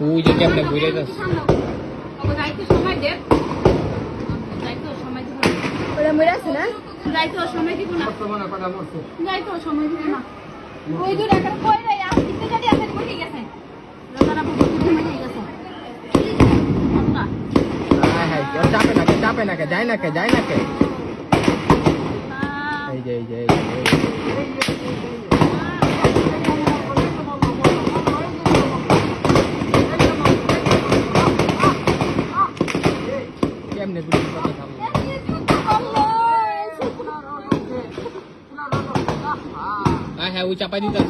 ওই যে কেমনে ঘুরে যাচ্ছে যাইতে সময় দে সময় দিব ওরা মরে আছে না যাইতে সময় দিব না বর্তমানে কটা মরছে যাইতে সময় না ওই দূর একটা আর দিতে যদি আছে গেছে হ্যাঁ হ্যাঁ চাপে না চাপে না যায় না যায় না এই হ্যাঁ ওই চাপাই দিতে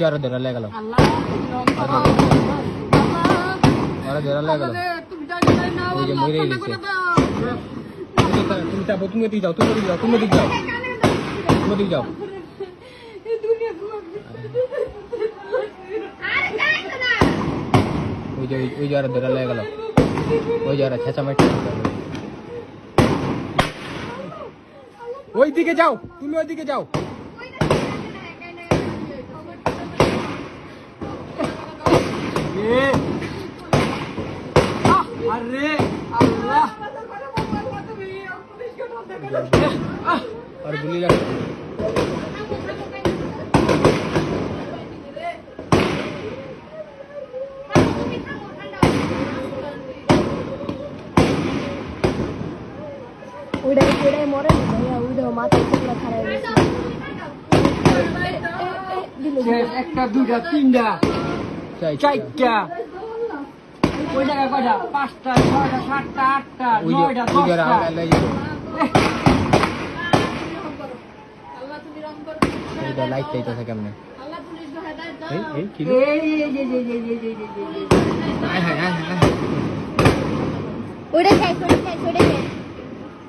জ্বর ধরা লাগল ধরা লাগল মরে গেছে তুমি যাও তুমি যাও তুমি যাও मत जाओ वो जा रहा दरा लगेगा वो जा रहा छेचा मैट ওই দিকে যাও তুমি ওই দিকে যাও আরে আল্লাহ আর ভুলে যাচ্ছে ઉડાઈ মরে મોરે ને ભાઈ ઉડો માથે કેટલા খারাপ একটা দুটা তিনটা চারটা। ওইটা টাকা পাঁচটা ছয়টা আটটা লাইট চাইতেছে কেমনে?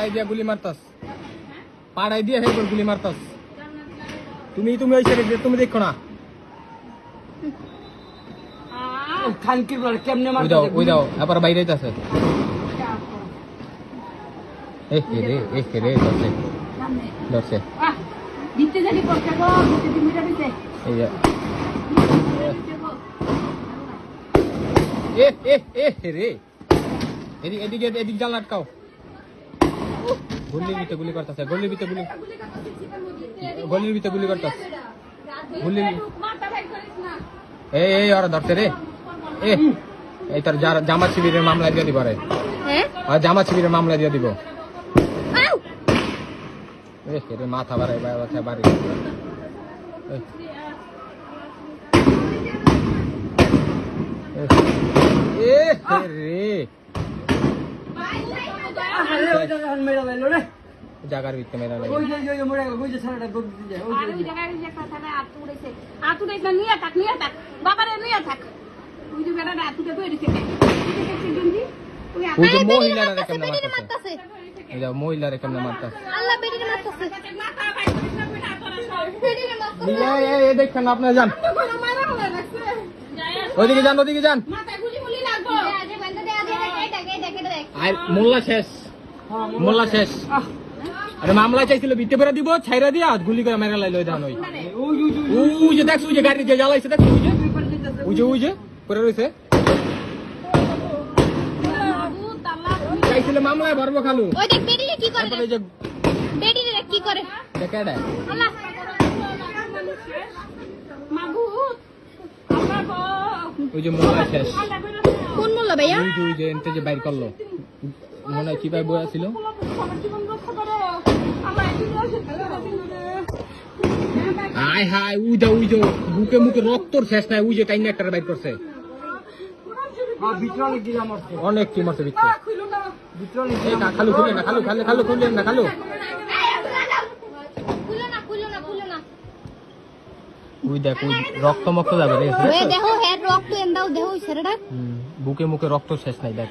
পাড়াই দিয়া গুলি মারতাস পাড়াই দিয়া হেবার গুলি মারতাস তুমি তুমি ওই সাইডে তুমি দেখো না। খানকির কেমনে ওই দাও ওই দাও আবার বাইরে যাচ্ছে এ হে রে এ হে রে ধরছে। ধরছে। দিতে জানি পড়ছে গো দিতে দিমিটা দিতে এই যে। এ এ এ রে। এদিকে এদিকে এদিক জাল আটকাও। গুলির ভিতরে গুলি করতেছে গলির ভিতরে গুলি গলির ভিতরে গুলি করতেছে। গুলি এই এই ওরা ধরছে রে। এ এই তোর জামা শিবিরের মামলা দিয়ে দিব রে। আর জামা শিবিরের মামলা দিয়ে দিব। মাথা বাড়াই বাড়ি। এ। রে আরে, ওই জায়গায় এখন মেরে লাইলো রে। জাগার ভিতরে মেরা লাগে ওই যে, ওই যে, মরে গেল, ওই যে ছেলেটা দৌড় দিতে যায়, ওই যে, আর ওই ওই যে। জায়গায় যে কথা না আতু উড়েছে আতু উড়েছে নিয়ে থাক নিয়ে থাক বাবারে নিয়ে থাক ওই যে আতুটা তৈরি থেকে ওই ওই যে মহিলারা বেরিয়ে কেমনে মারতাছে। এই যে মহিলারা কেমনে মারতাছে আল্লাহ মারতাছে মাথা ভাই মারতাছে এই এই এই দেখেন আপনারা যান ওইদিকে যান ওইদিকে যান মাথায় গুলি গুলি লাগবো আর মোল্লা শেষ হ্যাঁ, মোল্লা শেষ। আরে মামলা চাইছিল বিতে পেরা দিব ছাইরা দিয়া গুলি করে মেরা লাইলো ধান ওই। ওই, ওই, যে দেখছ ওই যে গাড়ি যে জ্বালাইছে দেখছ ওই যে? ওই যে ওই যে পরে তাল্লা চাইছিল মামলায় ভরবো খালু। ওই দেখ বেরিয়ে কি করে তারপরে যে বেরিয়ে কি করে। কেডা আল্লাহ। মাগুত ওই যে মোল্লা শেষ। কোন মোল্লা ভাইয়া? ওই যে ওই যে এনতে যে বাইর করল। মনে কি ভাই বয়া ছিল হাই হাই উইদা উইদো বুকে মুখে রক্তর শেষ নাই উই যে টাইম একটা বাইর করছে। অনেক কি মারছে ভিতরে না খালু খুলে না খালু খালে খালু খুলে না খালু। রক্ত মক্ত যাবে বুকে মুখে রক্ত শেষ নাই দেখ।